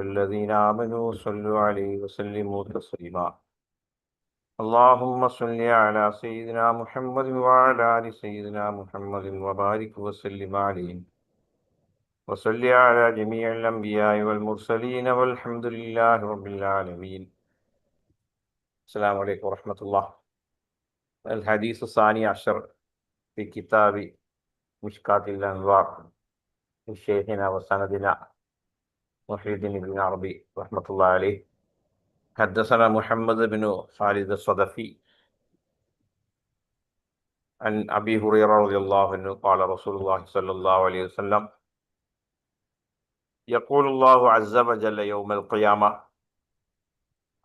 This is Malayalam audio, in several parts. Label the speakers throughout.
Speaker 1: الذين آمنوا صلوا عليه وسلموا تسليما. اللهم صل على سيدنا محمد وعلى آل سيدنا محمد وبارك وسلم عليه. وصل على جميع الأنبياء والمرسلين والحمد لله رب العالمين. السلام عليكم ورحمة الله. الحديث الثاني عشر في كتاب مشكات الأنوار. لشيخنا وسندنا. محي الدين بن عربي رحمة الله عليه. حدثنا محمد بن خالد الصدفي عن أبي هريرة رضي الله عنه قال رسول الله صلى الله عليه وسلم يقول الله عز وجل يوم القيامة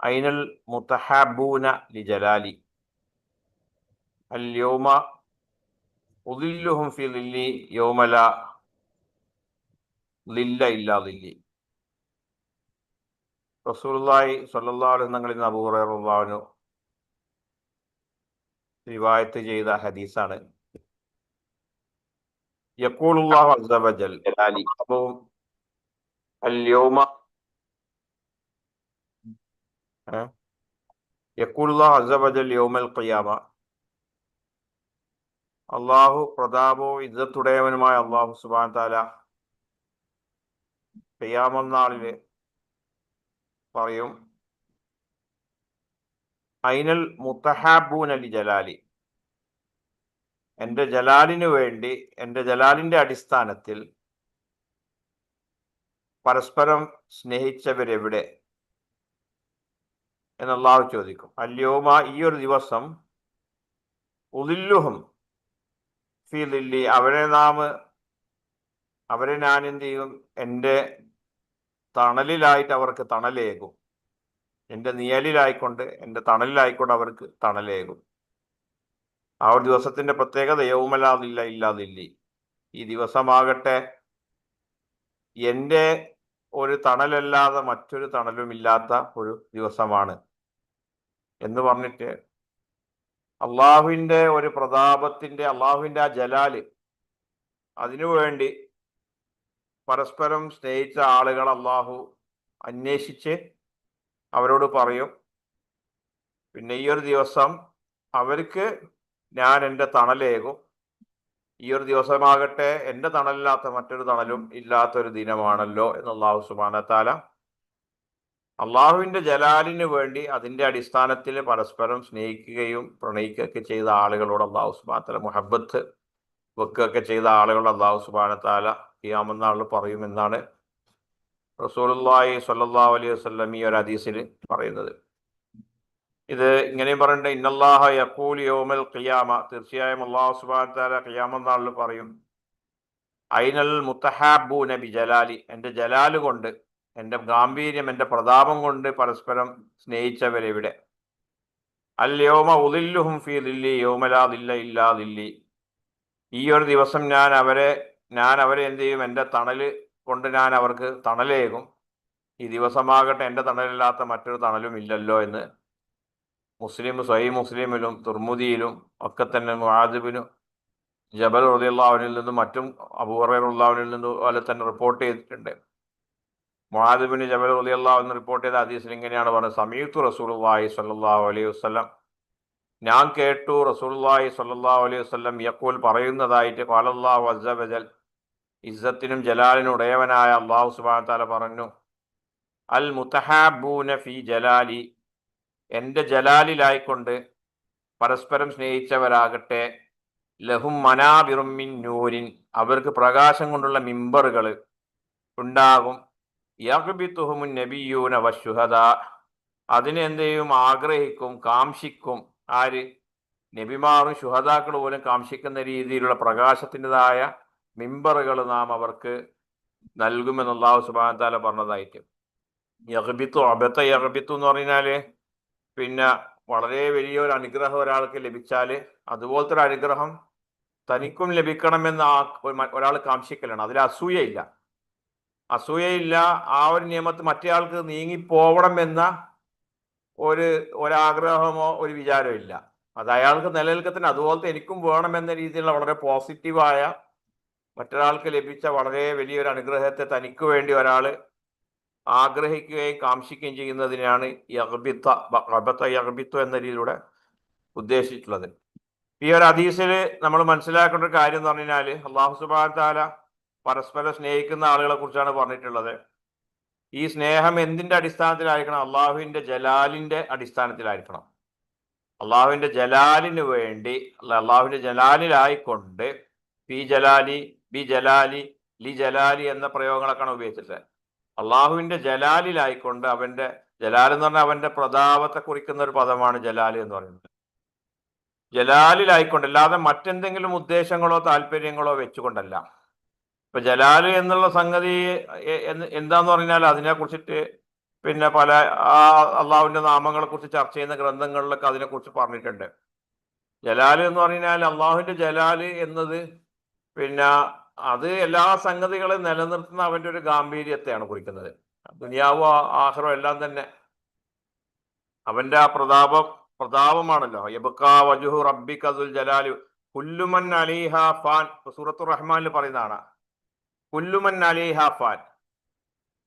Speaker 1: أين المتحابون لجلالي اليوم أظلهم في ظلي يوم لا ظل إلا ظلي. റസൂലുള്ളാഹി സല്ലല്ലാഹു അലൈഹി തങ്ങളിൽ നിന്ന് അബൂഹുറു റിവായത്ത് ചെയ്ത ഹദീസാണ്. യക്കൂലുള്ളാഹു അസബജൽ അപ്പോൾ അല്യോമ യക്കൂലുള്ളാഹു അസബജൽ യോമൽ ഖിയാമ. അള്ളാഹു പ്രതാപോ ഇജ്ജത്തുടയവനുമായ അള്ളാഹു സുബാൻ താല പെയ്യാമെന്നാളിൽ പറയും. ഐനൽ മുത്തഹാബൂൻ അലി ജലാലി. എന്റെ ജലാലിനു വേണ്ടി എന്റെ ജലാലിന്റെ അടിസ്ഥാനത്തിൽ പരസ്പരം സ്നേഹിച്ചവരെവിടെ? എന്നല്ലാഹു ചോദിക്കും. അല്യോമ ഈ ഒരു ദിവസം ഉദില്ലുഹും ഫീലില്ലി അവരെ നാം അവരെ ഞാൻ എന്ത് ചെയ്യും? എന്റെ തണലിലായിട്ട് അവർക്ക് തണലേകും. എന്റെ നിഴലിലായിക്കൊണ്ട് എന്റെ തണലിലായിക്കൊണ്ട് അവർക്ക് തണലേകും. ആ ഒരു ദിവസത്തിന്റെ പ്രത്യേകത യൗമലാതില്ല ഇല്ലാതില്ലി? ഈ ദിവസമാകട്ടെ എന്റെ ഒരു തണലല്ലാതെ മറ്റൊരു തണലും ഇല്ലാത്ത ഒരു ദിവസമാണ്. എന്ന് പറഞ്ഞിട്ട് അള്ളാഹുവിന്റെ ഒരു പ്രതാപത്തിന്റെ അള്ളാഹുവിന്റെ ആ ജലാൽ അതിനുവേണ്ടി പരസ്പരം സ്നേഹിച്ച ആളുകൾ അള്ളാഹു അന്വേഷിച്ച് അവരോട് പറയും. പിന്നെ ഈ ഒരു ദിവസം അവർക്ക് ഞാൻ എന്റെ തണലേകും. ഈ ഒരു ദിവസമാകട്ടെ എന്റെ തണലില്ലാത്ത മറ്റൊരു തണലും ഇല്ലാത്തൊരു ദിനമാണല്ലോ എന്ന് അള്ളാഹു സുബാനത്താല അള്ളാഹുവിന്റെ ജലാലിന് വേണ്ടി അതിന്റെ അടിസ്ഥാനത്തിൽ പരസ്പരം സ്നേഹിക്കുകയും പ്രണയിക്കുകയൊക്കെ ചെയ്ത ആളുകളോട് അള്ളാഹു സുബാനത്താല മുഹബത്ത് വെക്കുകയൊക്കെ ചെയ്ത ആളുകളോട് അള്ളാഹു സുബാനത്താല ഖിയാമെന്നാൾ പറയുമെന്നാണ് റസൂലുള്ളാഹി സല്ലാ അലൈഹി വസല്ലം ഈ ഒരു ഹദീസിൽ പറയുന്നത്. ഇത് ഇങ്ങനെയും പറയണ്ട ഇന്നല്ലാഹ യക്കൂൽ യോമൽ ഖിയാമ. തീർച്ചയായും അള്ളാഹു സുബാൻ ഖിയാമത്ത് പറയും ഐനൽ മുത്തഹാബു നബി ജലാലി. എന്റെ ജലാൽ കൊണ്ട് എന്റെ ഗാംഭീര്യം എന്റെ പ്രതാപം കൊണ്ട് പരസ്പരം സ്നേഹിച്ചവരെവിടെ? അൽ യൗമ ഉദില്ലുഹും ഫീ ദില്ലി യോമലാ ദില്ല ഇല്ലാ ദില്ലി. ഈ ഒരു ദിവസം ഞാൻ അവരെ ഞാൻ അവരെ എന്ത് ചെയ്യും? എന്റെ തണൽ കൊണ്ട് ഞാൻ അവർക്ക് തണലേകും. ഈ ദിവസമാകട്ടെ എന്റെ തണലില്ലാത്ത മറ്റൊരു തണലും ഇല്ലല്ലോ എന്ന് മുസ്ലിം സ്വൈ മുസ്ലിമിലും തുർമുദിയിലും ഒക്കെ തന്നെ മുഹാദിബിനും ജബൽ റദിയുള്ളാവിനിൽ നിന്നും മറ്റും അബൂറയുള്ളാവിനിൽ നിന്നും പോലെ തന്നെ റിപ്പോർട്ട് ചെയ്തിട്ടുണ്ട്. മുഹാദിബിന് ജബൽ റദിയുള്ളാവിന് റിപ്പോർട്ട് ചെയ്ത ഹദീസിൽ ഇങ്ങനെയാണ് പറഞ്ഞത്. സമീത്തു റസൂലുള്ളാഹി സ്വല്ലല്ലാഹു അലൈഹി വസല്ലം ഞാൻ കേട്ടു റസൂള്ളി സ്വല്ലല്ലാഹു അലൈഹി വസ്ലം യക്കൂൽ പറയുന്നതായിട്ട് കാലല്ലാഹു അസബജൽ ഇസ്സത്തിനും ജലാലിനും ഉടയവനായ അള്ളാഹു സുബാന താല പറഞ്ഞു അൽ മുത്തഹാബൂന ഫി ജലാലി എന്റെ ജലാലിലായിക്കൊണ്ട് പരസ്പരം സ്നേഹിച്ചവരാകട്ടെ ലഹും മനാബിറുമിൻ നൂരിൻ അവർക്ക് പ്രകാശം കൊണ്ടുള്ള മിമ്പറുകൾ ഉണ്ടാകും യഹ്ബിത്തുഹുമുൻ നബിയൂന വശുഹദ അതിനെന്തെയും ആഗ്രഹിക്കും കാംക്ഷിക്കും ആര്? നബിമാറും ശുഹദാക്കൾ പോലും കാംഷിക്കുന്ന രീതിയിലുള്ള പ്രകാശത്തിന്റെതായ മിമ്പറുകൾ നാം അവർക്ക് നൽകുമെന്ന് അള്ളാഹു താല പറഞ്ഞതായിട്ട്. യഹബിത്തു അബത്ത യഹബിത്തു എന്ന് പറഞ്ഞാൽ പിന്നെ വളരെ വലിയൊരു അനുഗ്രഹം ഒരാൾക്ക് ലഭിച്ചാൽ അതുപോലത്തെ ഒരു അനുഗ്രഹം തനിക്കും ലഭിക്കണമെന്ന് ആ ഒരാൾ കാംക്ഷിക്കലാണ്. അതിൽ അസൂയയില്ല. അസൂയയില്ല ആ ഒരു നിയമത്ത് മറ്റേ ആൾക്ക് നീങ്ങിപ്പോവണം എന്ന ഒരു ഒരാഗ്രഹമോ ഒരു വിചാരമോ ഇല്ല. അത് അയാൾക്ക് നിലനിൽക്കത്തിന് അതുപോലത്തെ എനിക്കും വേണമെന്ന രീതിയിലുള്ള വളരെ പോസിറ്റീവായ മറ്റൊരാൾക്ക് ലഭിച്ച വളരെ വലിയൊരു അനുഗ്രഹത്തെ തനിക്ക് വേണ്ടി ഒരാൾ ആഗ്രഹിക്കുകയും കാംക്ഷിക്കുകയും ചെയ്യുന്നതിനാണ് യഹബിത്ത റബത്ത യഹബിത്തു എന്ന രീതിയിലൂടെ ഉദ്ദേശിച്ചിട്ടുള്ളത്. ഈ ഒരു അതീസിൽ നമ്മൾ മനസ്സിലാക്കേണ്ട ഒരു കാര്യം എന്ന് പറഞ്ഞു കഴിഞ്ഞാൽ അള്ളാഹു സുബാൻ താല പരസ്പരം സ്നേഹിക്കുന്ന ആളുകളെ കുറിച്ചാണ് പറഞ്ഞിട്ടുള്ളത്. ഈ സ്നേഹം എന്തിന്റെ അടിസ്ഥാനത്തിലായിരിക്കണം? അള്ളാഹുവിന്റെ ജലാലിന്റെ അടിസ്ഥാനത്തിലായിരിക്കണം. അള്ളാഹുവിന്റെ ജലാലിന് വേണ്ടി അള്ളാഹുവിന്റെ ജലാലിലായിക്കൊണ്ട് പി ജലാലി ബി ജലാലി ലി ജലാലി എന്ന പ്രയോഗങ്ങളൊക്കെയാണ് ഉപയോഗിച്ചിട്ട്. അള്ളാഹുവിന്റെ ജലാലിലായിക്കൊണ്ട് അവന്റെ ജലാൽ എന്ന് പറഞ്ഞാൽ അവന്റെ പ്രതാപത്തെ കുറിക്കുന്ന ഒരു പദമാണ് ജലാൽ എന്ന് പറയുന്നത്. ജലാലിലായിക്കൊണ്ട് അല്ലാതെ മറ്റെന്തെങ്കിലും ഉദ്ദേശങ്ങളോ താല്പര്യങ്ങളോ വെച്ചുകൊണ്ടല്ല. ഇപ്പൊ ജലാൽ എന്നുള്ള സംഗതി എന്താന്ന് പറഞ്ഞാൽ അതിനെ കുറിച്ചിട്ട് പിന്നെ പല ആ അള്ളാഹുവിന്റെ നാമങ്ങളെ കുറിച്ച് ചർച്ച ചെയ്യുന്ന ഗ്രന്ഥങ്ങളിലൊക്കെ അതിനെ കുറിച്ച് പറഞ്ഞിട്ടുണ്ട്. ജലാൽ എന്ന് പറഞ്ഞാൽ അള്ളാഹുവിന്റെ ജലാൽ എന്നത് പിന്നെ അത് എല്ലാ സംഗതികളും നിലനിർത്തുന്ന അവന്റെ ഒരു ഗാംഭീര്യത്തെയാണ് കുറിക്കുന്നത്. ദുനിയാവും ആഹ്റോ എല്ലാം തന്നെ അവന്റെ ആ പ്രതാപം പ്രതാപമാണല്ലോ. യബക്കാ വജുഹു റബ്ബിക്കതുൽ ജലാലു. കുല്ലുമൻ അലിഹ ഫാൻ. സൂറത്തു റഹ്മാനിൽ പറയുന്നതാണ്. കുല്ലുമൻ അലി ഹാഫാൻ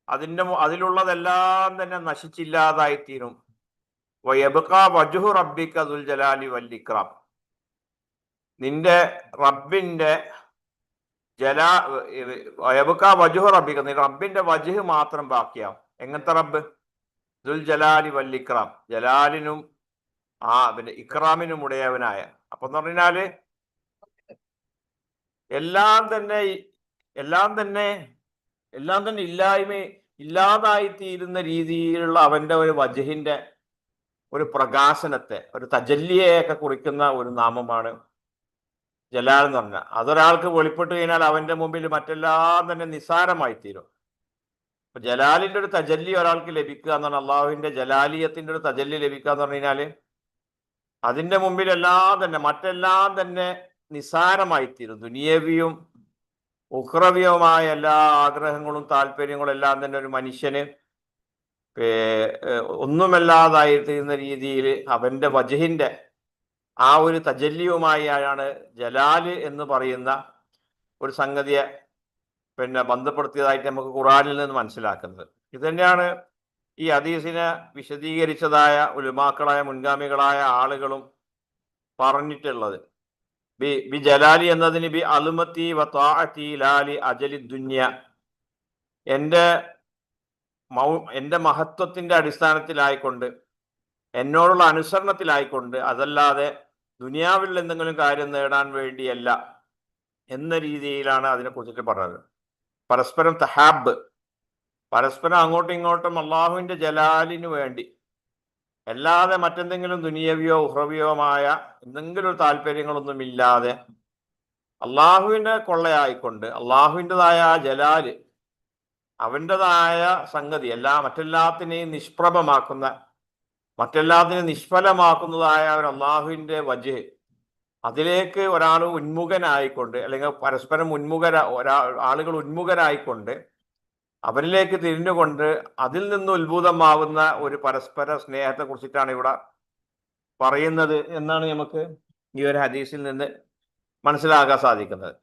Speaker 1: അതിന്റെ അതിലുള്ളതെല്ലാം തന്നെ നശിച്ചില്ലാതായിത്തീരും. വജുഹു റബ്ബിക്കതുൽ ജലാലി വല്ലിക്രാം നിന്റെ റബ്ബിന്റെ ജലാ വയബുക്ക വജുഹു റബ്ബിക്ക നിന്റെ റബ്ബിന്റെ വജുഹ് മാത്രം ബാക്കിയാവും. എങ്ങനത്തെ റബ്ബ്? ദുൽ ജലാലി വല്ലിക്രാം ജലാലിനും ആ പിന്നെ ഇക്രാമിനും ഉടയവനായ. അപ്പൊ എന്ന് പറഞ്ഞാൽ എല്ലാം തന്നെ എല്ലാം തന്നെ എല്ലാം തന്നെ ഇല്ലായ്മ ഇല്ലാതായിത്തീരുന്ന രീതിയിലുള്ള അവന്റെ ഒരു വജഹിന്റെ ഒരു പ്രകാശനത്തെ ഒരു തജല്യയൊക്കെ കുറിക്കുന്ന ഒരു നാമമാണ് ജലാൽ എന്ന് പറഞ്ഞാൽ. അതൊരാൾക്ക് വെളിപ്പെട്ട് കഴിഞ്ഞാൽ അവന്റെ മുമ്പിൽ മറ്റെല്ലാം തന്നെ നിസ്സാരമായി തീരും അപ്പൊ ജലാലിന്റെ ഒരു തജല്ലി ഒരാൾക്ക് ലഭിക്കുക എന്ന് പറഞ്ഞാൽ അള്ളാഹുവിന്റെ ജലാലിയത്തിന്റെ ഒരു തജല്ലി ലഭിക്കുക എന്ന് പറഞ്ഞു കഴിഞ്ഞാൽ അതിന്റെ മുമ്പിൽ എല്ലാം തന്നെ മറ്റെല്ലാം തന്നെ നിസാരമായി തീരും ദുനിയവിയും ഉക്രവിയവുമായ എല്ലാ ആഗ്രഹങ്ങളും താല്പര്യങ്ങളും എല്ലാം തന്നെ ഒരു മനുഷ്യന് ഒന്നുമല്ലാതായി തീരുന്ന രീതിയിൽ അവന്റെ വജഹിന്റെ ആ ഒരു തജല്ലിയുമായി ആണ് ജലാൽ എന്ന് പറയുന്ന ഒരു സംഗതിയെ പിന്നെ ബന്ധപ്പെടുത്തിയതായിട്ട് നമുക്ക് ഖുറാനിൽ നിന്ന് മനസ്സിലാക്കുന്നത്. ഇത് തന്നെയാണ് ഈ ഹദീസിനെ വിശദീകരിച്ചതായ ഉലുമാക്കളായ മുൻഗാമികളായ ആളുകളും പറഞ്ഞിട്ടുള്ളത്. ബി ബി ജലാലി എന്നതിന് ബി അലുമത്തി ലാലി അജലി ദുന്യ. എന്റെ മൗ എന്റെ മഹത്വത്തിന്റെ അടിസ്ഥാനത്തിലായിക്കൊണ്ട് എന്നോടുള്ള അനുസരണത്തിലായിക്കൊണ്ട് അതല്ലാതെ ദുനിയാവിൽ എന്തെങ്കിലും കാര്യം നേടാൻ വേണ്ടിയല്ല എന്ന രീതിയിലാണ് അതിനെ കുറിച്ചിട്ട് പറഞ്ഞത്. പരസ്പരം തഹാബ് പരസ്പരം അങ്ങോട്ടും ഇങ്ങോട്ടും അള്ളാഹുവിന്റെ ജലാലിനു വേണ്ടി അല്ലാതെ മറ്റെന്തെങ്കിലും ദുനിയവിയോ ഉഹ്രവിയോമായ എന്തെങ്കിലും താല്പര്യങ്ങളൊന്നും ഇല്ലാതെ അള്ളാഹുവിന്റെ കൊള്ളയായിക്കൊണ്ട് അള്ളാഹുവിന്റെതായ ജലാൽ അവന്റെതായ സംഗതി എല്ലാ മറ്റെല്ലാത്തിനെയും നിഷ്പ്രഭമാക്കുന്ന മറ്റെല്ലാത്തിനെയും നിഷ്ഫലമാക്കുന്നതായ ഒരു അള്ളാഹുവിന്റെ വജ് അതിലേക്ക് ഒരാൾ ഉന്മുഖനായിക്കൊണ്ട് അല്ലെങ്കിൽ പരസ്പരം ഉന്മുഖര ഒരാ ആളുകൾ ഉന്മുഖരായിക്കൊണ്ട് അവരിലേക്ക് തിരിഞ്ഞുകൊണ്ട് അതിൽ നിന്ന് ഉത്ഭൂതമാവുന്ന ഒരു പരസ്പര സ്നേഹത്തെ കുറിച്ചിട്ടാണ് ഇവിടെ പറയുന്നത് എന്നാണ് നമുക്ക് ഈ ഒരു ഹദീസിൽ നിന്ന് മനസ്സിലാക്കാൻ സാധിക്കുന്നത്.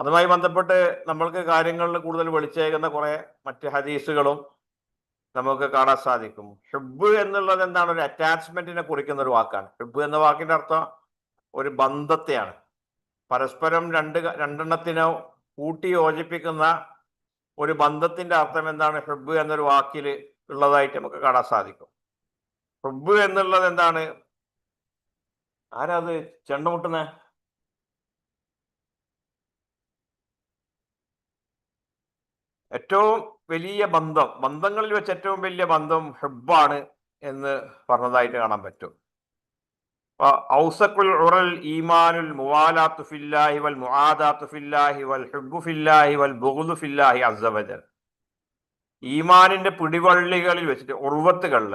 Speaker 1: അതുമായി ബന്ധപ്പെട്ട് നമ്മൾക്ക് കാര്യങ്ങളിൽ കൂടുതൽ വെളിച്ചേകുന്ന കുറെ മറ്റ് ഹദീസുകളും നമുക്ക് കാണാൻ സാധിക്കും. ഹിബ് എന്നുള്ളത് എന്താണ്? ഒരു അറ്റാച്ച്മെന്റിനെ കുറിക്കുന്ന ഒരു വാക്കാണ്. ഹിബ് എന്ന വാക്കിന്റെ അർത്ഥം ഒരു ബന്ധത്തെയാണ്. പരസ്പരം രണ്ട് രണ്ടെണ്ണത്തിനോ കൂട്ടി യോജിപ്പിക്കുന്ന ഒരു ബന്ധത്തിന്റെ അർത്ഥം എന്താണ്? ഹെബ് എന്നൊരു വാക്കിൽ ഉള്ളതായിട്ട് നമുക്ക് കാണാൻ സാധിക്കും. ഹെബ് എന്നുള്ളത് എന്താണ്? ആരാ അത് ചെണ്ടമുട്ടുന്നേ ഏറ്റവും വലിയ ബന്ധം ബന്ധങ്ങളിൽ വെച്ച് ഏറ്റവും വലിയ ബന്ധം ഹെബാണ് എന്ന് പറഞ്ഞതായിട്ട് കാണാൻ പറ്റും. ഉറൽ ഈമാനുൽ ഫില്ലാഹി വൽ ഫില്ലാഹി വൽ ഹുബ്ബു ഫില്ലാഹി വൽ ഫില്ലാഹി ഈമാനിന്റെ പിടിവള്ളികളിൽ വെച്ചിട്ട് ഉർവത്തുകളിൽ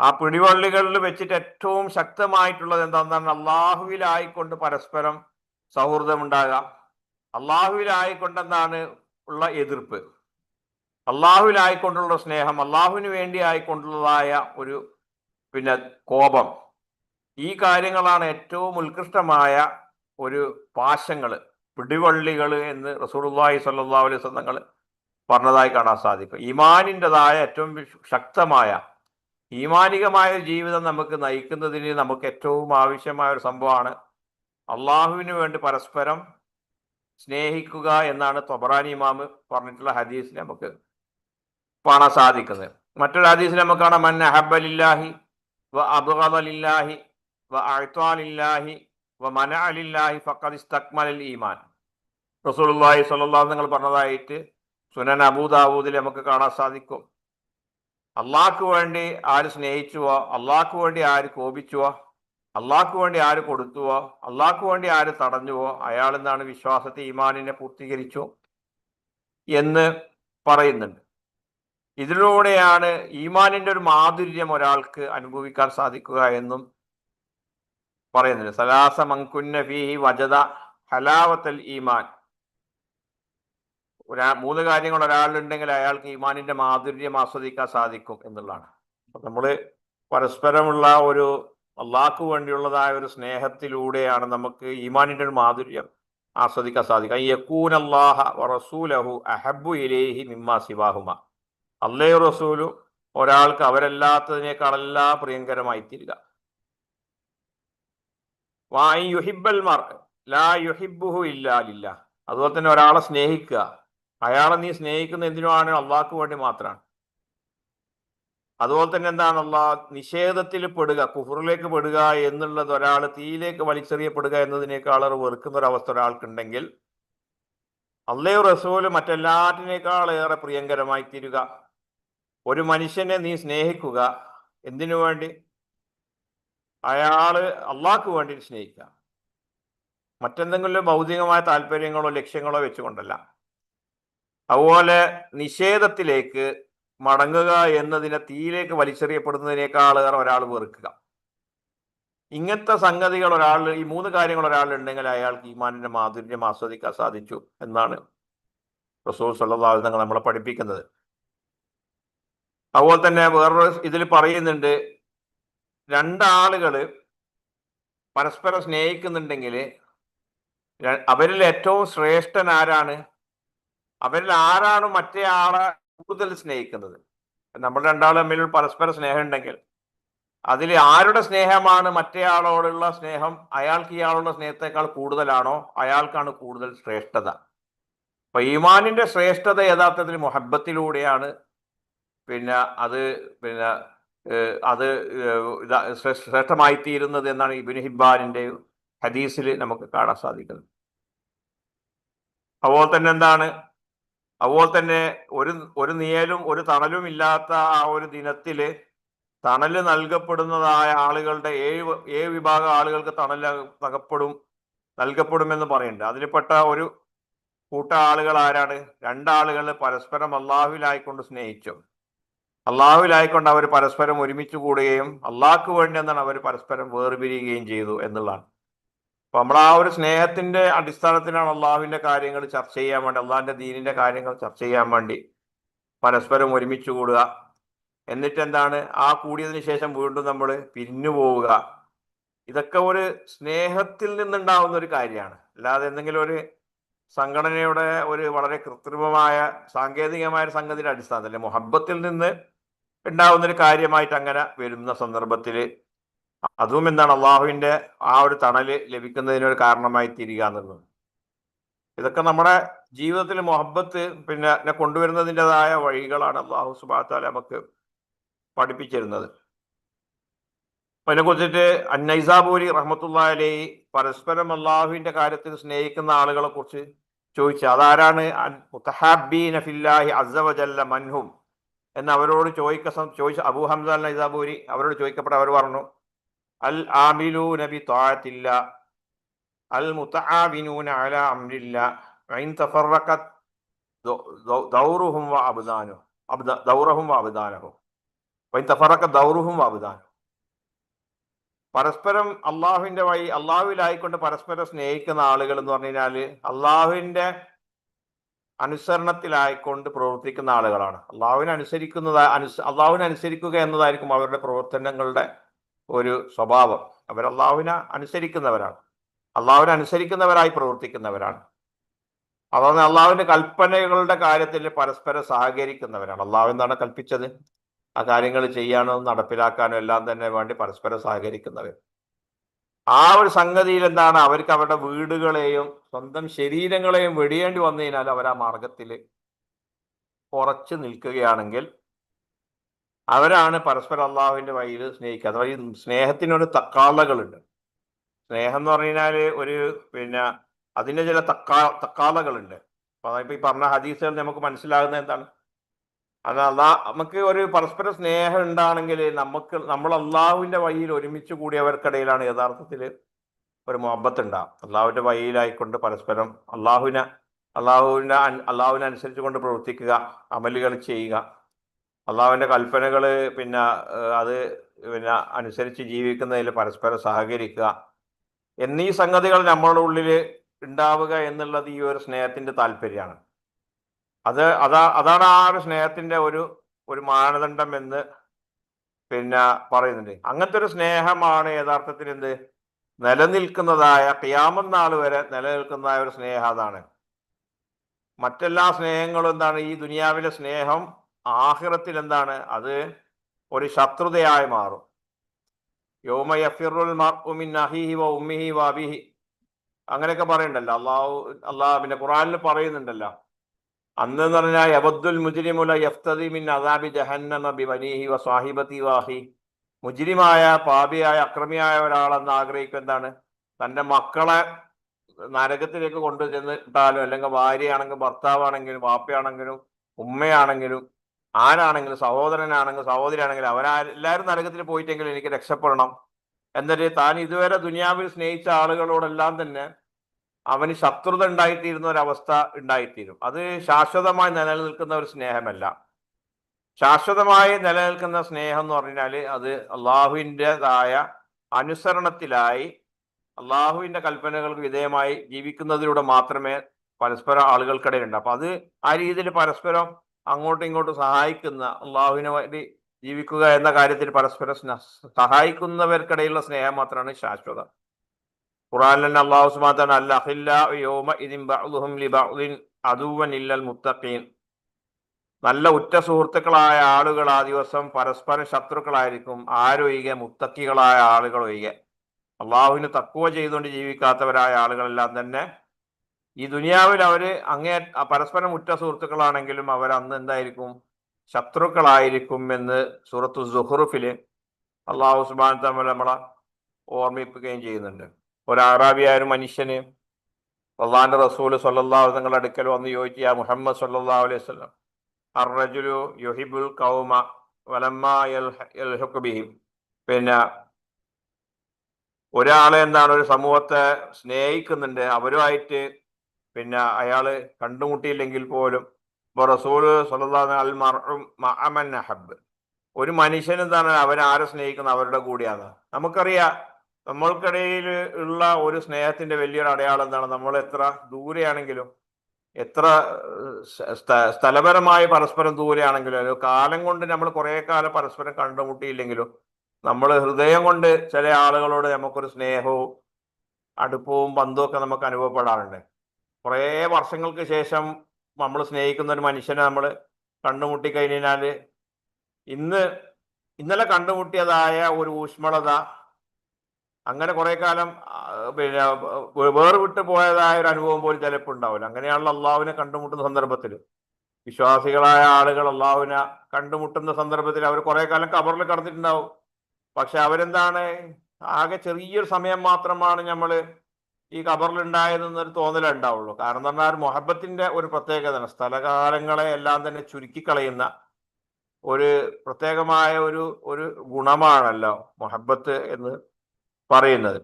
Speaker 1: ആ പിടിവള്ളികളിൽ വെച്ചിട്ട് ഏറ്റവും ശക്തമായിട്ടുള്ളത് എന്താണെന്നാണ് അള്ളാഹുവിലായിക്കൊണ്ട് പരസ്പരം സൗഹൃദം ഉണ്ടാകാം അള്ളാഹുവിലായിക്കൊണ്ടെന്നാണ് ഉള്ള എതിർപ്പ്. അള്ളാഹുവിലായിക്കൊണ്ടുള്ള സ്നേഹം അള്ളാഹുവിന് വേണ്ടി ആയിക്കൊണ്ടുള്ളതായ ഒരു പിന്നെ കോപം. ഈ കാര്യങ്ങളാണ് ഏറ്റവും ഉത്കൃഷ്ടമായ ഒരു പാശങ്ങൾ പിടിവള്ളികൾ എന്ന് റസൂലുള്ളാഹി സ്വല്ലല്ലാഹു അലൈഹി വസല്ലങ്ങൾ പറഞ്ഞതായി കാണാൻ സാധിക്കും. ഈമാനിന്റെതായ ഏറ്റവും ശക്തമായ ഈമാനികമായ ജീവിതം നമുക്ക് നയിക്കുന്നതിന് നമുക്ക് ഏറ്റവും ആവശ്യമായ ഒരു സംഭവമാണ് അള്ളാഹുവിന് വേണ്ടി പരസ്പരം സ്നേഹിക്കുക എന്നാണ് തൊബറാനി ഇമാമ് പറഞ്ഞിട്ടുള്ള ഹദീസ് നമുക്ക് കാണാൻ സാധിക്കുന്നത്. മറ്റൊരു ഹദീസിൽ നമുക്ക് കാണാം. മൻ അഹബലില്ലാഹി വ അബ്ഗദലില്ലാഹി വ മന ഈമാൻ. റസൂലുള്ളാഹി സ്വല്ലല്ലാഹു നിങ്ങൾ പറഞ്ഞതായിട്ട് സുനൻ അബൂദാവൂദിൽ നമുക്ക് കാണാൻ സാധിക്കും. അള്ളാഹ്ക്ക് വേണ്ടി ആര് സ്നേഹിച്ചുവോ അള്ളാഹ്ക്ക് വേണ്ടി ആര് കോപിച്ചുവോ അള്ളാഹ്ക്ക് വേണ്ടി ആര് കൊടുത്തുവോ അള്ളാഹ്ക്ക് വേണ്ടി ആര് തടഞ്ഞുവോ അയാൾ എന്നാണ് വിശ്വാസത്തെ ഈമാനിനെ പൂർത്തീകരിച്ചു എന്ന് പറയുന്നുണ്ട്. ഇതിലൂടെയാണ് ഈമാനിന്റെ ഒരു മാധുര്യം ഒരാൾക്ക് അനുഭവിക്കാൻ സാധിക്കുക എന്നും പറയുന്നുണ്ട് സലാസ മങ്കുന്ന വജത ഹലാവത്തൽ ഈമാൻ. ഒരാ മൂന്ന് കാര്യങ്ങൾ ഒരാളുണ്ടെങ്കിൽ അയാൾക്ക് ഈമാനിന്റെ മാധുര്യം ആസ്വദിക്കാൻ സാധിക്കും എന്നുള്ളതാണ്. അപ്പൊ നമ്മൾ പരസ്പരമുള്ള ഒരു അള്ളാഹ്ക്ക് വേണ്ടിയുള്ളതായ ഒരു സ്നേഹത്തിലൂടെയാണ് നമുക്ക് ഈമാനിന്റെ ഒരു മാധുര്യം ആസ്വദിക്കാൻ സാധിക്കുക. യക്കൂൻ അള്ളാഹ റസൂലഹു അഹബു ഇലേഹി മിമ്മ സിവാഹുമ. അള്ളേ റസൂലു ഒരാൾക്ക് അവരല്ലാത്തതിനേക്കാളെല്ലാം പ്രിയങ്കരമായി തീരുക വായി ലാ അതുപോലെ തന്നെ ഒരാളെ സ്നേഹിക്കുക. അയാളെ നീ സ്നേഹിക്കുന്ന എന്തിനുമാണ്? അള്ളാഹ്ക്ക് വേണ്ടി മാത്രമാണ്. അതുപോലെ തന്നെ എന്താണ് അള്ളാഹ്? നിഷേധത്തിൽ പെടുക കുഫറിലേക്ക് പെടുക എന്നുള്ളത് ഒരാൾ തീയിലേക്ക് വലിച്ചെറിയപ്പെടുക എന്നതിനേക്കാൾ വെറുക്കുന്ന ഒരു അവസ്ഥ ഒരാൾക്കുണ്ടെങ്കിൽ അള്ളേ റസൂൽ മറ്റെല്ലാറ്റിനേക്കാൾ ഏറെ പ്രിയങ്കരമായി തീരുക ഒരു മനുഷ്യനെ നീ സ്നേഹിക്കുക. എന്തിനു വേണ്ടി? അയാൾ അള്ളാഹ്ക്ക് വേണ്ടി സ്നേഹിക്കുക. മറ്റെന്തെങ്കിലും ഭൗതികമായ താല്പര്യങ്ങളോ ലക്ഷ്യങ്ങളോ വെച്ചുകൊണ്ടല്ല. അതുപോലെ നിഷേധത്തിലേക്ക് മടങ്ങുക എന്നതിനെ തീയിലേക്ക് വലിച്ചെറിയപ്പെടുന്നതിനേക്കാൾ ഒരാൾ വെറുക്കുക. ഇങ്ങനത്തെ സംഗതികൾ ഒരാൾ ഈ മൂന്ന് കാര്യങ്ങൾ ഒരാളുണ്ടെങ്കിൽ അയാൾക്ക് ഈമാനിന്റെ മാധുര്യം ആസ്വദിക്കാൻ സാധിച്ചു എന്നാണ് റസൂൽ തങ്ങൾ നമ്മളെ പഠിപ്പിക്കുന്നത്. അതുപോലെ തന്നെ വേറൊരു ഇതിൽ പറയുന്നുണ്ട് രണ്ടാളുകൾ പരസ്പരം സ്നേഹിക്കുന്നുണ്ടെങ്കിൽ അവരിൽ ഏറ്റവും ശ്രേഷ്ഠൻ ആരാണ്? അവരിൽ ആരാണ് മറ്റേ ആളെ കൂടുതൽ സ്നേഹിക്കുന്നത്? നമ്മൾ രണ്ടാളും തമ്മിൽ പരസ്പര സ്നേഹം ഉണ്ടെങ്കിൽ അതിൽ ആരുടെ സ്നേഹമാണ് മറ്റേ ആളോടുള്ള സ്നേഹം? അയാൾക്ക് ഇയാളുള്ള സ്നേഹത്തെക്കാൾ കൂടുതലാണോ? അയാൾക്കാണ് കൂടുതൽ ശ്രേഷ്ഠത. അപ്പൊ ഈമാനിന്റെ ശ്രേഷ്ഠത യഥാർത്ഥത്തിൽ മൊഹബത്തിലൂടെയാണ് പിന്നെ അത് പിന്നെ അത് ശ്രേഷ്ഠമായിത്തീരുന്നത് എന്നാണ് ഇബിൻ ഹിബാനിന്റെ ഹദീസിൽ നമുക്ക് കാണാൻ സാധിക്കുന്നത്. അതുപോലെ തന്നെ എന്താണ്? അതുപോലെ തന്നെ ഒരു ഒരു നിയലും ഒരു തണലും ഇല്ലാത്ത ആ ഒരു ദിനത്തിൽ തണൽ നൽകപ്പെടുന്നതായ ആളുകളുടെ ഏഴ് ഏഴ് വിഭാഗം ആളുകൾക്ക് തണൽ നൽകപ്പെടും നൽകപ്പെടുമെന്ന് പറയുന്നുണ്ട്. അതിൽപ്പെട്ട ഒരു കൂട്ട ആളുകൾ ആരാണ്? രണ്ടാളുകൾ പരസ്പരം അള്ളാഹുവിലായിക്കൊണ്ട് സ്നേഹിച്ചു. അള്ളാഹുവിലായിക്കൊണ്ട് അവർ പരസ്പരം ഒരുമിച്ച് കൂടുകയും അള്ളാഹ്ക്ക് വേണ്ടി എന്നാണ് അവർ പരസ്പരം വേർപിരിയുകയും ചെയ്തു എന്നുള്ളതാണ്. അപ്പൊ നമ്മൾ ആ ഒരു സ്നേഹത്തിന്റെ അടിസ്ഥാനത്തിലാണ് അള്ളാഹുവിന്റെ കാര്യങ്ങൾ ചർച്ച ചെയ്യാൻ വേണ്ടി അള്ളാഹിന്റെ ദീനിന്റെ കാര്യങ്ങൾ ചർച്ച ചെയ്യാൻ വേണ്ടി പരസ്പരം ഒരുമിച്ച് കൂടുക. എന്നിട്ട് എന്താണ്? ആ കൂടിയതിനു ശേഷം വീണ്ടും നമ്മൾ പിരിഞ്ഞു പോവുക. ഇതൊക്കെ ഒരു സ്നേഹത്തിൽ നിന്നുണ്ടാവുന്ന ഒരു കാര്യമാണ്. അല്ലാതെ എന്തെങ്കിലും ഒരു സംഘടനയുടെ ഒരു വളരെ കൃത്രിമമായ സാങ്കേതികമായ സംഗതിയുടെ അടിസ്ഥാനത്തിൽ മൊഹബത്തിൽ നിന്ന് ഉണ്ടാവുന്ന ഒരു കാര്യമായിട്ട് അങ്ങനെ വരുന്ന സന്ദർഭത്തിൽ അതും എന്താണ് അള്ളാഹുവിന്റെ ആ ഒരു തണൽ ലഭിക്കുന്നതിനൊരു കാരണമായി തീരുക എന്നുള്ളത്. ഇതൊക്കെ നമ്മുടെ ജീവിതത്തിൽ മൊഹബത്ത് പിന്നെ കൊണ്ടുവരുന്നതിന്റെതായ വഴികളാണ് അള്ളാഹു സുബാത്താല നമുക്ക് പഠിപ്പിച്ചിരുന്നത്. അപ്പൊ അതിനെ കുറിച്ചിട്ട് അന്നൈസാബൂരി റഹ്മത്തുള്ള പരസ്പരം അള്ളാഹുവിന്റെ കാര്യത്തിൽ സ്നേഹിക്കുന്ന ആളുകളെ കുറിച്ച് ചോദിച്ചു അതാരാണ്? അൻ മുത്തഹാബീന ഫില്ലാഹി അസവജല്ല മൻഹും. എന്ന് അവരോട് ചോദിക്ക ചോദിച്ച അബൂ ഹംസ അൽ നൈസാബൂരി അവരോട് ചോദിക്കപ്പെട്ട അവർ പറഞ്ഞു അൽ ആമിലു നബി താഴത്തില്ല അൽ മുത്തആബിനൂന അല അംരില്ല വൈൻ തഫറഖത് ദൗറുഹും വ അബ്ദ ദൗറഹും വ അബ്ദാനഹും വൈൻ തഫറഖ ദൗറുഹും വ അബ്ദാനു. പരസ്പരം അള്ളാഹുവിന്റെ വഴി അള്ളാഹുവിലായിക്കൊണ്ട് പരസ്പരം സ്നേഹിക്കുന്ന ആളുകൾ എന്ന് പറഞ്ഞു കഴിഞ്ഞാൽ അള്ളാഹുവിന്റെ അനുസരണത്തിലായിക്കൊണ്ട് പ്രവർത്തിക്കുന്ന ആളുകളാണ്. അള്ളാഹുവിനെ അനുസരിക്കുന്നത് അനുസ അള്ളാഹുവിനെ അനുസരിക്കുക എന്നതായിരിക്കും അവരുടെ പ്രവർത്തനങ്ങളുടെ ഒരു സ്വഭാവം. അവർ അള്ളാഹുവിനെ അനുസരിക്കുന്നവരാണ്. അള്ളാഹുവിനെ അനുസരിക്കുന്നവരായി പ്രവർത്തിക്കുന്നവരാണ്. അതാണ് അള്ളാഹുവിന്റെ കൽപ്പനകളുടെ കാര്യത്തിൽ പരസ്പരം സഹകരിക്കുന്നവരാണ്. അള്ളാഹു എന്താണ് കൽപ്പിച്ചത്? ആ കാര്യങ്ങൾ ചെയ്യാനോ നടപ്പിലാക്കാനോ എല്ലാം തന്നെ വേണ്ടി പരസ്പരം സഹകരിക്കുന്നവർ. ആ ഒരു സംഗതിയിൽ എന്താണ് അവർക്ക് അവരുടെ വീടുകളെയും സ്വന്തം ശരീരങ്ങളെയും വെടിയേണ്ടി വന്നു കഴിഞ്ഞാൽ അവർ ആ മാർഗത്തിൽ ഉറച്ചു നിൽക്കുകയാണെങ്കിൽ അവരാണ് പരസ്പരം അള്ളാഹുവിന്റെ വഴിയിൽ സ്നേഹിക്കുക. അഥവാ ഈ സ്നേഹത്തിനൊരു തക്കാളകളുണ്ട്. സ്നേഹം എന്ന് പറഞ്ഞു കഴിഞ്ഞാൽ ഒരു പിന്നെ അതിന്റെ ചില തക്കാ തക്കാളകളുണ്ട്. അപ്പൊ ഇപ്പൊ ഈ പറഞ്ഞ ഹദീസുകൾ നമുക്ക് മനസ്സിലാകുന്നത് എന്താണ്? നമുക്ക് ഒരു പരസ്പര സ്നേഹം ഉണ്ടാണെങ്കിൽ നമുക്ക് നമ്മൾ അള്ളാഹുവിന്റെ വഴിയിൽ ഒരുമിച്ച് കൂടിയവർക്കിടയിലാണ് യഥാർത്ഥത്തിൽ ഒരു മുഹബത്ത് ഉണ്ടാകും അള്ളാഹുവിന്റെ വഴിയിലായിക്കൊണ്ട് പരസ്പരം അള്ളാഹുവിനെ അള്ളാഹുവിന്റെ അള്ളാഹുവിനെ അനുസരിച്ച് കൊണ്ട് പ്രവർത്തിക്കുക അമലുകൾ ചെയ്യുക. അള്ളാഹുവിന്റെ കൽപ്പനകൾ പിന്നെ അത് പിന്നെ അനുസരിച്ച് ജീവിക്കുന്നതിൽ പരസ്പരം സഹകരിക്കുക. എന്നീ സംഗതികൾ നമ്മളുടെ ഉള്ളിൽ ഉണ്ടാവുക എന്നുള്ളത് ഈ ഒരു സ്നേഹത്തിന്റെ താല്പര്യമാണ്. അത് അതാ അതാണ് ആ ഒരു സ്നേഹത്തിന്റെ ഒരു ഒരു മാനദണ്ഡം എന്ന് പിന്നെ പറയുന്നുണ്ട്. അങ്ങനത്തെ ഒരു സ്നേഹമാണ് യഥാർത്ഥത്തിൽ എന്ത്? നിലനിൽക്കുന്നതായ ക്യാമം നാൾ വരെ നിലനിൽക്കുന്നതായ ഒരു സ്നേഹം അതാണ്. മറ്റെല്ലാ സ്നേഹങ്ങളും എന്താണ്? ഈ ദുനിയാവിലെ സ്നേഹം ആഹിറത്തിൽ എന്താണ്? അത് ഒരു ശത്രുതയായി മാറും. യോമ യഫിറുൽ മർഉമിൻ അഹിഹി വ ഉമ്മിഹി വ അബിഹി. അങ്ങനെയൊക്കെ പറയണ്ടല്ലോ അള്ളാഹു അള്ളാഹ് പിന്നെ ഖുറാനിൽ പറയുന്നുണ്ടല്ലോ. അന്ന് എന്ന് പറഞ്ഞാൽ യബദ്ദുൽ മുജിരിമുല യഫ്തദി മിൻ അദാബി ജഹന്നമ ബി വനീഹി വ സാഹിബത്തി വാഹി മുജിരിമായ പാപിയായ അക്രമിയായ ഒരാളെന്ന് ആഗ്രഹിക്കുക എന്താണ്? തന്റെ മക്കളെ നരകത്തിലേക്ക് കൊണ്ടു ചെന്നിട്ടാലും അല്ലെങ്കിൽ ഭാര്യയാണെങ്കിലും ഭർത്താവാണെങ്കിലും വാപ്പയാണെങ്കിലും ഉമ്മയാണെങ്കിലും ആരാണെങ്കിലും സഹോദരനാണെങ്കിലും സഹോദരിയാണെങ്കിലും അവരാ എല്ലാവരും നരകത്തിൽ പോയിട്ടെങ്കിലും എനിക്ക് രക്ഷപ്പെടണം. എന്നിട്ട് താൻ ഇതുവരെ ദുനിയാവിൽ സ്നേഹിച്ച ആളുകളോടെല്ലാം തന്നെ അവന് ശത്രുത ഉണ്ടായിത്തീരുന്ന ഒരവസ്ഥ ഉണ്ടായിത്തീരും. അത് ശാശ്വതമായി നിലനിൽക്കുന്ന ഒരു സ്നേഹമല്ല. ശാശ്വതമായി നിലനിൽക്കുന്ന സ്നേഹം എന്ന് പറഞ്ഞാൽ അത് അള്ളാഹുവിന്റെതായ അനുസരണത്തിലായി അള്ളാഹുവിന്റെ കൽപ്പനകൾക്ക് വിധേയമായി ജീവിക്കുന്നതിലൂടെ മാത്രമേ പരസ്പരം ആളുകൾക്കിടയിൽ ഉണ്ട് അപ്പം അത് ആ രീതിയിൽ പരസ്പരം അങ്ങോട്ടും ഇങ്ങോട്ടും സഹായിക്കുന്ന അള്ളാഹുവിനെ വേണ്ടി ജീവിക്കുക എന്ന കാര്യത്തിൽ പരസ്പരം സഹായിക്കുന്നവർക്കിടയിലുള്ള സ്നേഹം മാത്രമാണ് ശാശ്വതം. ഖുറാനിൽ അള്ളാഹു സുബ്ഹാനഹു അല്ല അഹില്ല യോമ ഇതിൻ ബഅ്ദുഹും ലിബഅ്ദിൻ അദുവൻ ഇല്ലൽ മുത്തഖീൻ. നല്ല ഉറ്റ സുഹൃത്തുക്കളായ ആളുകൾ ആ ദിവസം പരസ്പരം ശത്രുക്കളായിരിക്കും. ആരൊഴികെ? മുത്തക്കികളായ ആളുകൾ ഒഴികെ അള്ളാഹുവിന് തക്കുവ ചെയ്തുകൊണ്ട് ജീവിക്കാത്തവരായ ആളുകളെല്ലാം തന്നെ ഈ ദുനിയാവിൽ അവർ അങ്ങേ പരസ്പരം ഉറ്റ സുഹൃത്തുക്കളാണെങ്കിലും അവർ അന്ന് എന്തായിരിക്കും? ശത്രുക്കളായിരിക്കും എന്ന് സൂറത്തു സുഹറുഫിൽ അള്ളാഹു സുബാൻ തമ്മിൽ നമ്മളെ ഓർമ്മിപ്പിക്കുകയും ചെയ്യുന്നുണ്ട്. ഒരു അറാബിയായ ഒരു മനുഷ്യന് അള്ളാഹിന്റെ റസൂൽ സല്ലല്ലാഹു തങ്ങളുടെ അടുക്കൽ വന്ന് ചോദിച്ചു ആ മുഹമ്മദ് സല്ലാ അലൈഹി വസല്ലം അർറജുലു യുഹിബുൽ കൗമ വലമ്മ പിന്നെ ഒരാളെ എന്താണ് ഒരു സമൂഹത്തെ സ്നേഹിക്കുന്നുണ്ട് അവരുമായിട്ട് പിന്നെ അയാൾ കണ്ടുമുട്ടിയില്ലെങ്കിൽ പോലും ഇപ്പൊ റസൂൽ സല്ലല്ലാഹു അൽ അഹബ്ബ് ഒരു മനുഷ്യൻ എന്താണ് അവരാരെ സ്നേഹിക്കുന്ന? അവരുടെ കൂടിയാണ്. നമുക്കറിയാം നമ്മൾക്കിടയിൽ ഉള്ള ഒരു സ്നേഹത്തിന്റെ വലിയൊരു അടയാളം എന്താണ്? നമ്മൾ എത്ര ദൂരെയാണെങ്കിലും എത്ര സ്ഥലപരമായി പരസ്പരം ദൂരെയാണെങ്കിലും കാലം കൊണ്ട് നമ്മൾ കുറെ കാലം പരസ്പരം കണ്ടുമുട്ടിയില്ലെങ്കിലും നമ്മൾ ഹൃദയം കൊണ്ട് ചില ആളുകളോട് നമുക്കൊരു സ്നേഹവും അടുപ്പവും ബന്ധവും ഒക്കെ നമുക്ക് അനുഭവപ്പെടാറുണ്ട്. കുറേ വർഷങ്ങൾക്ക് ശേഷം നമ്മൾ സ്നേഹിക്കുന്ന ഒരു മനുഷ്യനെ നമ്മൾ കണ്ടുമുട്ടി കഴിഞ്ഞാൽ ഇന്ന് ഇന്നലെ കണ്ടുമുട്ടിയതായ ഒരു ഊഷ്മളത അങ്ങനെ കുറെ കാലം പിന്നെ വേർവിട്ട് പോയതായ ഒരു അനുഭവം പോലും ചിലപ്പോൾ ഉണ്ടാവില്ല. അങ്ങനെയാണല്ലോ അള്ളാഹുവിനെ കണ്ടുമുട്ടുന്ന സന്ദർഭത്തിൽ. വിശ്വാസികളായ ആളുകൾ അള്ളാഹുവിനെ കണ്ടുമുട്ടുന്ന സന്ദർഭത്തിൽ അവർ കുറെ കാലം കബറിൽ കടന്നിട്ടുണ്ടാവും. പക്ഷെ അവരെന്താണ്? ആകെ ചെറിയൊരു സമയം മാത്രമാണ് നമ്മൾ ഈ കബറിൽ ഉണ്ടായതെന്നൊരു തോന്നലേ ഉണ്ടാവുള്ളൂ. കാരണം എന്ന് പറഞ്ഞാൽ മൊഹബത്തിന്റെ ഒരു പ്രത്യേകത സ്ഥലകാലങ്ങളെ എല്ലാം തന്നെ ചുരുക്കിക്കളയുന്ന ഒരു പ്രത്യേകമായ ഒരു ഒരു ഗുണമാണല്ലോ മൊഹബത്ത് എന്ന് പറയുന്നത്.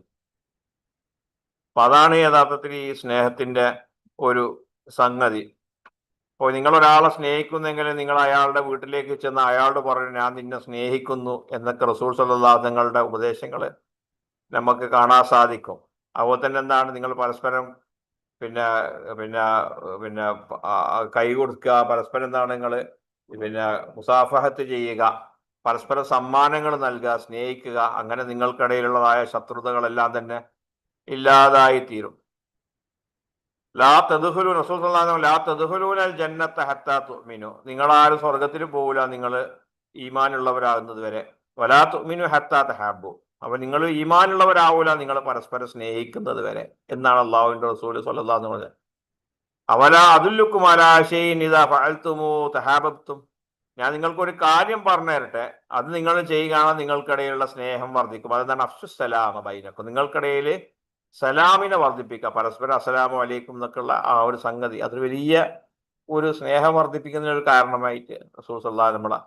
Speaker 1: അപ്പൊ അതാണ് യഥാർത്ഥത്തിൽ ഈ സ്നേഹത്തിന്റെ ഒരു സംഗതി. അപ്പോൾ നിങ്ങൾ ഒരാളെ സ്നേഹിക്കുന്നെങ്കിൽ നിങ്ങൾ അയാളുടെ വീട്ടിലേക്ക് ചെന്ന് അയാളോട് പറഞ്ഞു ഞാൻ നിന്നെ സ്നേഹിക്കുന്നു എന്നൊക്കെ സല്ലല്ലാഹു തങ്ങളുടെ ഉപദേശങ്ങൾ നമുക്ക് കാണാൻ സാധിക്കും. അതുപോലെ തന്നെ എന്താണ്? നിങ്ങൾ പരസ്പരം പിന്നെ പിന്നെ പിന്നെ കൈ കൊടുക്കുക. പരസ്പരം എന്താണ് നിങ്ങൾ? പിന്നെ മുസാഫഹത്ത് ചെയ്യുക. പരസ്പരം സമ്മാനങ്ങൾ നൽകുക സ്നേഹിക്കുക അങ്ങനെ നിങ്ങൾക്കിടയിലുള്ളതായ ശത്രുതകളെല്ലാം തന്നെ ഇല്ലാതായി തീരും ലാ തദുഹുലൂൻ വസല്ലം ലാ തദ്ഖുലൂനൽ ജന്നത്ത ഹത്താ തുഅ്മിനു. നിങ്ങളാരും സ്വർഗത്തിൽ പോകില്ല നിങ്ങൾ ഈമാനുള്ളവരാകുന്നത് വരെ വലാ തുഅ്മിനു ഹത്താ തഹാബു അപ്പൊ നിങ്ങൾ ഈമാനുള്ളവരാവൂല നിങ്ങൾ പരസ്പരം സ്നേഹിക്കുന്നത് വരെ എന്നാണ് അള്ളാഹുവിന്റെ റസൂൽ സ്വല്ലാന്ന് പറഞ്ഞത്. അവല അതുല്ലുക്കും അലാശയിൻ ഇതാ ഫഅൽതുമു തഹാബത്തും ഞാൻ നിങ്ങൾക്കൊരു കാര്യം പറഞ്ഞു തരട്ടെ. അത് നിങ്ങൾ ചെയ്യുകയാണെങ്കിൽ നിങ്ങൾക്കിടയിലുള്ള സ്നേഹം വർദ്ധിക്കും. അതെന്താണ് അഫ്സു സലാമ ബൈനക്കും. നിങ്ങൾക്കിടയിൽ സലാമിനെ വർദ്ധിപ്പിക്കുക. പരസ്പരം അസലാമു അലൈക്കും എന്നൊക്കെയുള്ള ആ ഒരു സംഗതി. അതൊരു വലിയ ഒരു സ്നേഹം വർദ്ധിപ്പിക്കുന്നതിന് ഒരു കാരണമായിട്ട് റസൂൽ സല്ലാ നമ്മളെ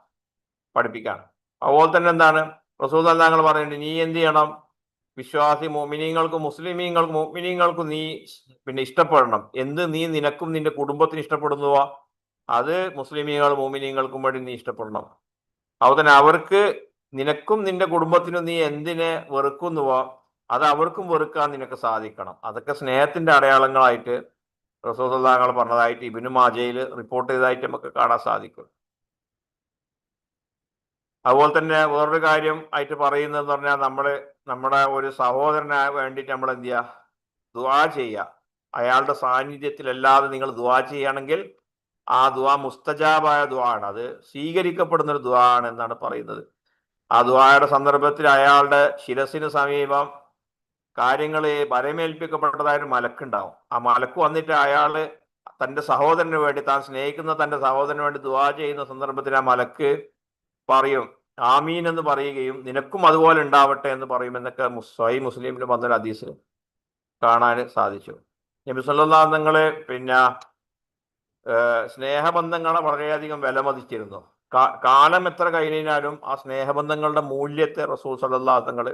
Speaker 1: പഠിപ്പിക്കുകയാണ്. അതുപോലെ തന്നെ എന്താണ്? റസൂൽ സല്ലാങ്ങൾ പറയുന്നുണ്ട് നീ എന്ത് ചെയ്യണം? വിശ്വാസി മോമിനീങ്ങൾക്കും മുസ്ലിമീങ്ങൾക്കും മോമിനീങ്ങൾക്കും നീ പിന്നെ ഇഷ്ടപ്പെടണം. എന്ത് നീ നിനക്കും നിന്റെ കുടുംബത്തിന് ഇഷ്ടപ്പെടുന്നുവോ? അത് മുസ്ലിമീങ്ങൾ മോമിനീങ്ങൾക്കും വേണ്ടി നീ ഇഷ്ടപ്പെടണം. തന്നെ അവർക്ക് നിനക്കും നിന്റെ കുടുംബത്തിനും നീ എന്തിനെ വെറുക്കുന്നുവോ അത് അവർക്കും വെറുക്കാൻ നിനക്ക് സാധിക്കണം. അതൊക്കെ സ്നേഹത്തിന്റെ അടയാളങ്ങളായിട്ട് റസൂസല്ലാങ്ങൾ പറഞ്ഞതായിട്ട് ഇബിനു മാജയിൽ റിപ്പോർട്ട് ചെയ്തതായിട്ട് നമുക്ക് കാണാൻ സാധിക്കും. അതുപോലെ തന്നെ വേറൊരു കാര്യം ആയിട്ട് പറയുന്നതെന്ന് പറഞ്ഞാൽ നമ്മൾ നമ്മുടെ ഒരു സഹോദരന് വേണ്ടിയിട്ട് നമ്മൾ എന്ത് ചെയ്യുക? ദുവാ ചെയ്യുക. അയാളുടെ സാന്നിധ്യത്തിലല്ലാതെ നിങ്ങൾ ദുവാ ചെയ്യുകയാണെങ്കിൽ ആ ദുവാ മുസ്തജാബായ ആണ് അത് സ്വീകരിക്കപ്പെടുന്ന ഒരു ദുവാ ആണ് എന്നാണ് പറയുന്നത്. ആ ദുവായുടെ സന്ദർഭത്തിൽ അയാളുടെ ശിരസിന് സമീപം കാര്യങ്ങൾ വരമേൽപ്പിക്കപ്പെട്ടതായ ഒരു മലക്കുണ്ടാവും. ആ മലക്ക് വന്നിട്ട് അയാൾ തന്റെ സഹോദരന് വേണ്ടി താൻ സ്നേഹിക്കുന്ന തന്റെ സഹോദരന് വേണ്ടി ദുവാ ചെയ്യുന്ന സന്ദർഭത്തിൽ ആ മലക്ക് പറയും ആമീൻ എന്ന് പറയുകയും നിനക്കും അതുപോലെ ഉണ്ടാവട്ടെ എന്ന് പറയും എന്നൊക്കെ സ്വൈ മുസ്ലിമിന് വന്നൊരു ഹദീസ് കാണാൻ സാധിച്ചു. നബി സല്ലല്ലാഹു തങ്ങൾ പിന്നെ സ്നേഹബന്ധങ്ങളെ വളരെയധികം വിലമതിച്ചിരുന്നു. കാലം എത്ര കഴിഞ്ഞാലും ആ സ്നേഹബന്ധങ്ങളുടെ മൂല്യത്തെ റസൂൽ സല്ലല്ലാഹു തങ്ങൾ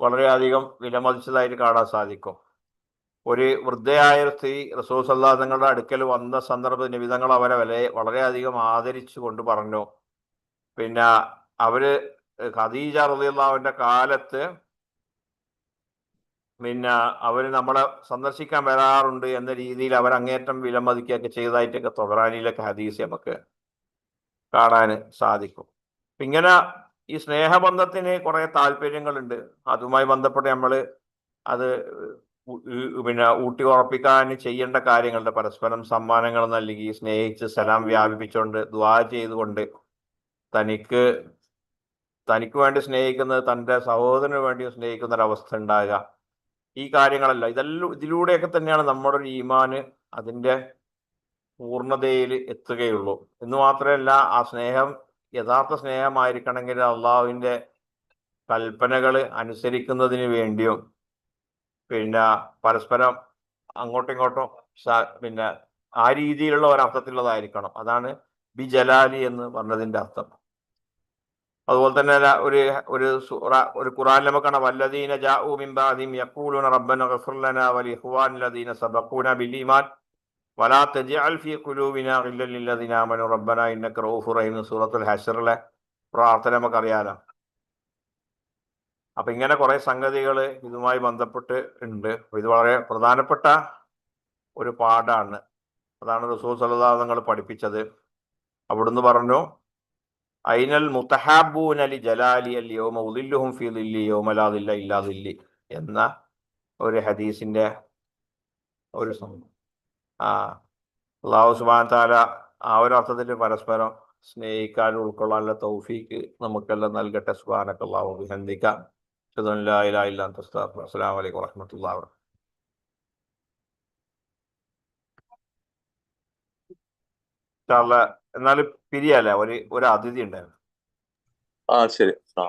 Speaker 1: വളരെയധികം വിലമതിച്ചതായിട്ട് കാണാൻ സാധിക്കും. ഒരു വൃദ്ധയായ സ്ത്രീ റസൂൽ സല്ലല്ലാഹു തങ്ങളുടെ അടുക്കൽ വന്ന സന്ദർഭ നിമിതങ്ങൾ അവരെ വില വളരെയധികം ആദരിച്ചു കൊണ്ട് പറഞ്ഞു. പിന്നെ അവർ ഖദീജ റളിയല്ലാഹുവിന്റെ കാലത്ത് പിന്നെ അവർ നമ്മളെ സന്ദർശിക്കാൻ വരാറുണ്ട് എന്ന രീതിയിൽ അവർ അങ്ങേറ്റം വിലമതിക്കുകയൊക്കെ ചെയ്തതായിട്ടൊക്കെ തൊബറാനിയിലൊക്കെ ഹദീസ് നമുക്ക് കാണാൻ സാധിക്കും. ഇങ്ങനെ ഈ സ്നേഹബന്ധത്തിന് കുറേ താല്പര്യങ്ങളുണ്ട്. അതുമായി ബന്ധപ്പെട്ട് നമ്മൾ അത് പിന്നെ ഊട്ടി ഉറപ്പിക്കാൻ ചെയ്യേണ്ട കാര്യങ്ങളുണ്ട്. പരസ്പരം സമ്മാനങ്ങൾ നൽകി സ്നേഹിച്ച് സലാം വ്യാപിപ്പിച്ചുകൊണ്ട് ദ്വാ ചെയ്തുകൊണ്ട് തനിക്ക് തനിക്ക് വേണ്ടി സ്നേഹിക്കുന്നത് തന്റെ സഹോദരന് വേണ്ടി സ്നേഹിക്കുന്ന ഒരു അവസ്ഥ ഉണ്ടാകുക. ഈ കാര്യങ്ങളല്ല. ഇതെല്ലാം ഇതിലൂടെയൊക്കെ തന്നെയാണ് നമ്മുടെ ഒരു ഈമാന് അതിന്റെ പൂർണതയിൽ എത്തുകയുള്ളൂ. എന്ന് മാത്രമല്ല ആ സ്നേഹം യഥാർത്ഥ സ്നേഹമായിരിക്കണമെങ്കിൽ അള്ളാഹുവിന്റെ കൽപ്പനകൾ അനുസരിക്കുന്നതിന് വേണ്ടിയും പിന്നെ പരസ്പരം അങ്ങോട്ടും ഇങ്ങോട്ടും പിന്നെ ആ രീതിയിലുള്ള ഒരർത്ഥത്തിലുള്ളതായിരിക്കണം. അതാണ് ബി ജലാലി എന്ന് പറഞ്ഞതിന്റെ അർത്ഥം. അതുപോലെ തന്നെ ഒരു ഒരു ഒരു ഖുറാൻ നമുക്കാണ് കാണാം വല്ലദീന ജാഊ മിൻ ബഅദിഹിം യഖൂലൂന റബ്ബന ഗഫിർ ലനാ ഹുവാൻ ലദീന സബഖൂന ബിൽ ഈമാൻ വലാ തജ്അൽ ഫീ ഖുലൂബിനാ ഗില്ലൽ ലില്ലദീന ആമനു റബ്ബന ഇന്നക റഊഫുർ റഹീം സൂറത്തുൽ ഹശ്റിലെ പ്രാർത്ഥന നമുക്കറിയാലോ അപ്പൊ ഇങ്ങനെ കുറെ സംഗതികൾ ഇതുമായി ബന്ധപ്പെട്ട് ഉണ്ട്. ഇത് വളരെ പ്രധാനപ്പെട്ട ഒരു പാഠാണ്. അതാണ് റസൂൽ സല്ലല്ലാഹു തങ്ങൾ പഠിപ്പിച്ചത്. അവിടുന്ന് പറഞ്ഞു ഐനൽ മുത്തഹാബൂൻ അലി ജലാലി അൽ യോമ ഉദില്ലുഹും ഫി ദില്ലി യോമലാദില്ല ഇല്ലാ ദില്ലി എന്ന ഒരു ഹദീസിന്റെ ഒരു സംഭവം. ആ അള്ളാഹു സുബാൻ താല ആ ഒരു അർത്ഥത്തിൽ പരസ്പരം സ്നേഹിക്കാനും ഉൾക്കൊള്ളാനുള്ള തൗഫീക്ക് നമുക്കെല്ലാം നൽകട്ടെ. സുബാനൊക്കെ അള്ളാഹു അഭിനന്ദിക്കാം അസ്സാം വലൈക്കും വാഹമത്തല്ലാ എന്നാൽ പിരിയല്ല? ഒരു ഒരു അതിഥി ഉണ്ടായിരുന്നു.
Speaker 2: ആ ശരി. ആ